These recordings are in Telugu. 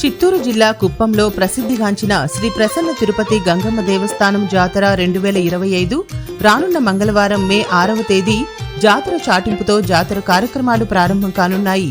చిత్తూరు జిల్లా కుప్పంలో ప్రసిద్ధిగాంచిన శ్రీ ప్రసన్న తిరుపతి గంగమ్మ దేవస్థానం జాతర రెండు వేల ఇరవై ఐదు రానున్న మంగళవారం మే ఆరవ తేదీ జాతర చాటింపుతో జాతర కార్యక్రమాలు ప్రారంభం కానున్నాయి.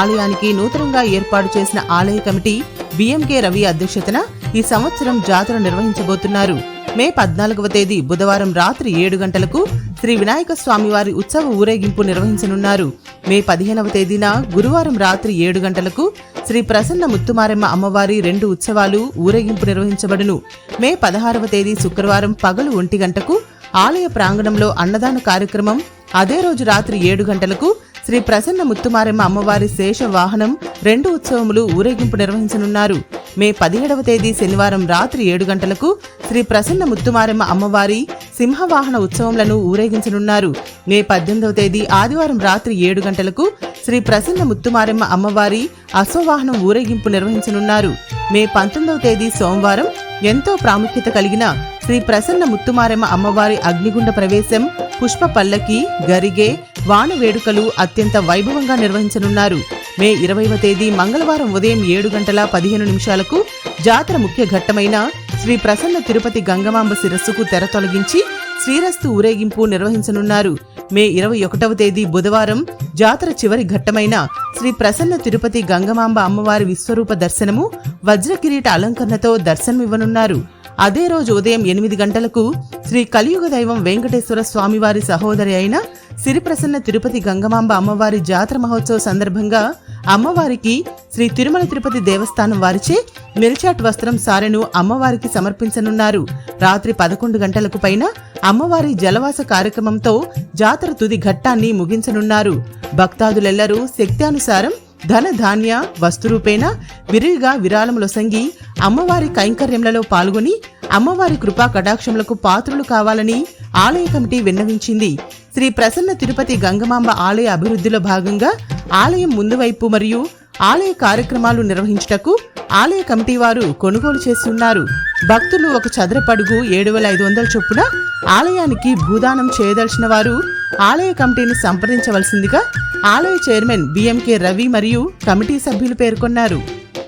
ఆలయానికి నూతనంగా ఏర్పాటు చేసిన ఆలయ కమిటీ బిఎంకే రవి అధ్యక్షతన ఈ సంవత్సరం జాతర నిర్వహించబోతున్నారు. మే పద్నాలుగవ తేదీ బుధవారం రాత్రి ఏడు గంటలకు శ్రీ వినాయక స్వామివారి ఉత్సవ ఊరేగింపు నిర్వహించనున్నారు. మే పదిహేనవ తేదీన గురువారం రాత్రి ఏడు గంటలకు శ్రీ ప్రసన్న ముత్తుమారెమ్మ అమ్మవారి రెండు ఉత్సవాలు ఊరేగింపు నిర్వహించబడును. మే పదహారవ తేదీ శుక్రవారం పగలు ఒంటి గంటకు ఆలయ ప్రాంగణంలో అన్నదాన కార్యక్రమం అదే రోజు రాత్రి ఏడు గంటలకు శ్రీ ప్రసన్న ముత్తుమారెమ్మ అమ్మవారి శేష వాహనం రెండు ఉత్సవములు ఊరేగింపు నిర్వహించనున్నారు. మే పదిహేడవ తేదీ శనివారం రాత్రి ఏడు గంటలకు శ్రీ ప్రసన్న ముత్తుమారెమ్మ అమ్మవారి సింహవాహన ఉత్సవములను ఊరేగించనున్నారు. మే పద్దెనిమిదవ తేదీ ఆదివారం రాత్రి ఏడు గంటలకు శ్రీ ప్రసన్న ముత్తుమారెమ్మ అమ్మవారి అశ్వవాహనం ఊరేగింపు నిర్వహించనున్నారు. మే పంతొమ్మిదవ తేదీ సోమవారం ఎంతో ప్రాముఖ్యత కలిగిన శ్రీ ప్రసన్న ముత్తుమారెమ్మ అమ్మవారి అగ్నిగుండ ప్రవేశం పుష్ప పల్లకి గరిగే వాణ వేడుకలు అత్యంత వైభవంగా నిర్వహించనున్నారు. మే ఇరవైవ తేదీ మంగళవారం ఉదయం ఏడు గంటల పదిహేను నిమిషాలకు జాతర ముఖ్య ఘట్టమైన శ్రీ ప్రసన్న తిరుపతి గంగమాంబ శిరస్సుకు తెర తొలగించి శ్రీరస్తు ఊరేగింపు నిర్వహించనున్నారు. మే ఇరవై ఒకటవ తేదీ బుధవారం జాతర చివరి ఘట్టమైన శ్రీ ప్రసన్న తిరుపతి గంగమాంబ అమ్మవారి విశ్వరూప దర్శనము వజ్రకిరీట అలంకరణతో దర్శనమివ్వనున్నారు. అదే రోజు ఉదయం ఎనిమిది గంటలకు శ్రీ కలియుగ దైవం వెంకటేశ్వర స్వామివారి సహోదరి అయిన సిరిప్రసన్న తిరుపతి గంగమాంబ అమ్మవారి జాతర మహోత్సవ సందర్భంగా అమ్మవారికి శ్రీ తిరుమల తిరుపతి దేవస్థానం వారిచే మెరిచాట్ వస్త్రం సారెను అమ్మవారికి సమర్పించనున్నారు. రాత్రి పదకొండు గంటలకు పైన అమ్మవారి జలవాస కార్యక్రమంతో జాతర తుది ఘట్టాన్ని ముగించనున్నారు. భక్తాదులెల్లరూ శక్త్యానుసారం ధన ధాన్య వస్తురూపేణ విరివిగా విరాళములొసంగి అమ్మవారి కైంకర్యములలో పాల్గొని అమ్మవారి కృపా కటాక్షములకు పాత్రులు కావాలని ఆలయ కమిటీ విన్నవించింది. శ్రీ ప్రసన్న తిరుపతి గంగమాంబ ఆలయ అభివృద్ధిలో భాగంగా ఆలయం ముందువైపు మరియు ఆలయ కార్యక్రమాలు నిర్వహించుటకు ఆలయ కమిటీ వారు కొనుగోలు చేస్తున్నారు. భక్తులు ఒక చదరపడుగు ఏడు వేల ఐదు వందల చొప్పున ఆలయానికి భూదానం చేయదలిచిన వారు ఆలయ కమిటీని సంప్రదించవలసిందిగా ఆలయ చైర్మన్ బిఎంకే రవి మరియు కమిటీ సభ్యులు పేర్కొన్నారు.